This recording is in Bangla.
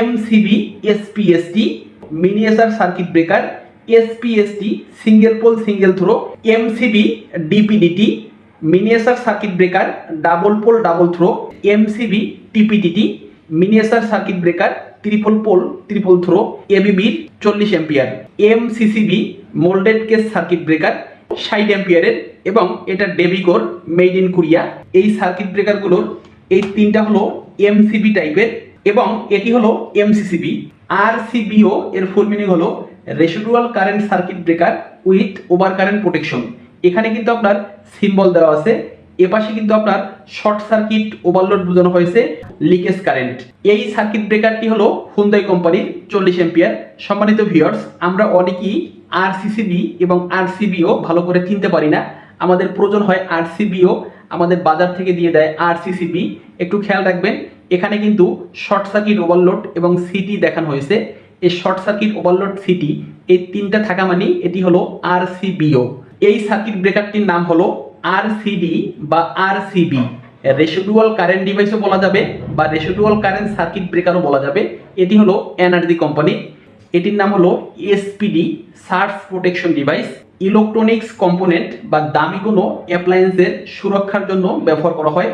MCB, SPST, miniature circuit breaker, SPST, single pole, single throw, MCB, DPDT, miniature circuit breaker, double pole, double throw, MCB TPTT miniature circuit breaker, triple pole, triple throw, এবিবির চল্লিশ ampere MCCB, moulded case circuit breaker, ষাট এম্পিয়ারের এবং এটা ডেভিগোর, মেড ইন কোরিয়া, এই সার্কিট ব্রেকারগুলোর এই তিনটা হলো এমসিবি টাইপের এবং এটি হলো এমসিসিবি আর সিবিও এর ফুল মিনিং হলো residual current circuit breaker with over current protection এখানে কিন্তু আপনার সিম্বল দেওয়া আছে, এপাশে কিন্তু আপনার শর্ট সার্কিট ওভারলোড বোঝানো হয়েছে লিকেজ কারেন্ট এই সার্কিট ব্রেকারটি হলো হুন্দাই কোম্পানির চল্লিশ এম্পিয়ার সম্মানিত ভিউয়ার্স আমরা অনেকেই আরসিসিবি এবং আরসিবিও ভালো করে চিনতে পারি না। আমাদের প্রয়োজন হয় আরসিবিও আমাদের বাজার থেকে দিয়ে দেয় আরসিসিবি একটু খেয়াল রাখবেন, এখানে কিন্তু শর্ট সার্কিট ওভারলোড এবং সিটি দেখানো হয়েছে। এই শর্ট সার্কিট ওভারলোড সিটি এই তিনটা থাকা মানে এটি হলো আরসিবিও এই সার্কিট ব্রেকারটির নাম হলো আরসিডি বা আরসিবি রেসিডুয়াল কারেন্ট ডিভাইসও বলা যাবে বা রেসিডুয়াল কারেন্ট সার্কিট ব্রেকারও বলা যাবে। এটি হলো এনআরজি কোম্পানি এটির নাম হলো SPD surge protection device electronics component বা দামি কোনো অ্যাপ্লায়েন্সের সুরক্ষার জন্য ব্যবহার করা হয়।